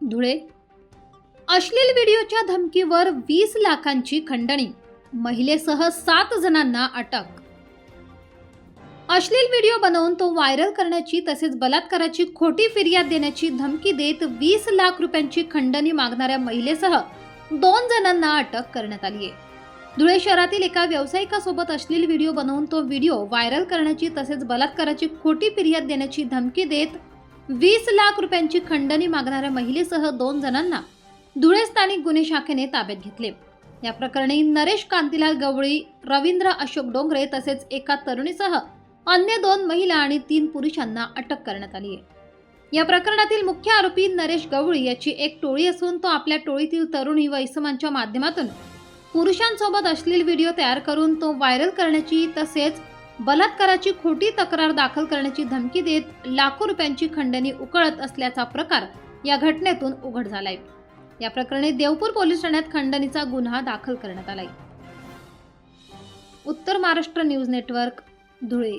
धुळे. अश्लील व्हिडिओच्या धमकीवर वीस लाखांची खंडणी. महिलेसह सात जणांना अटक. अश्लील व्हिडिओ बनवून तो व्हायरल करण्याची तसेच बलात्काराची खोटी फिर्याद देण्याची धमकी देत वीस लाख रुपयांची खंडणी मागणाऱ्या महिलेसह दोन जणांना अटक करण्यात आली आहे धुळे शहरातील एका व्यावसायिकासोबत अश्लील व्हिडिओ बनवून तो व्हिडिओ व्हायरल करण्याची तसेच बलात्काराची खोटी फिर्याद देण्याची धमकी देत वीस लाख रुपयांची खंडणी मागणाऱ्या महिलेसह दोन जणांना धुळे स्थानिक गुन्हे शाखेने ताब्यात घेतले. या प्रकरणी नरेश कांतीलाल गवळी रवींद्र अशोक डोंगरे तसेच एका तरुणीसह अन्य दोन महिला आणि तीन पुरुषांना अटक करण्यात आली आहे. या प्रकरणातील मुख्य आरोपी नरेश गवळी याची एक टोळी असून तो आपल्या टोळीतील तरुणी व इसमांच्या माध्यमातून पुरुषांसोबत अश्लील व्हिडिओ तयार करून तो व्हायरल करण्याची तसेच बलात्काराची खोटी तक्रार दाखल करण्याची धमकी देत लाखो रुपयांची खंडणी उकळत असल्याचा प्रकार या घटनेतून उघड झालाय. या प्रकरणी देवपूर पोलीस ठाण्यात खंडणीचा गुन्हा दाखल करण्यात आलाय. उत्तर महाराष्ट्र न्यूज नेटवर्क धुळे.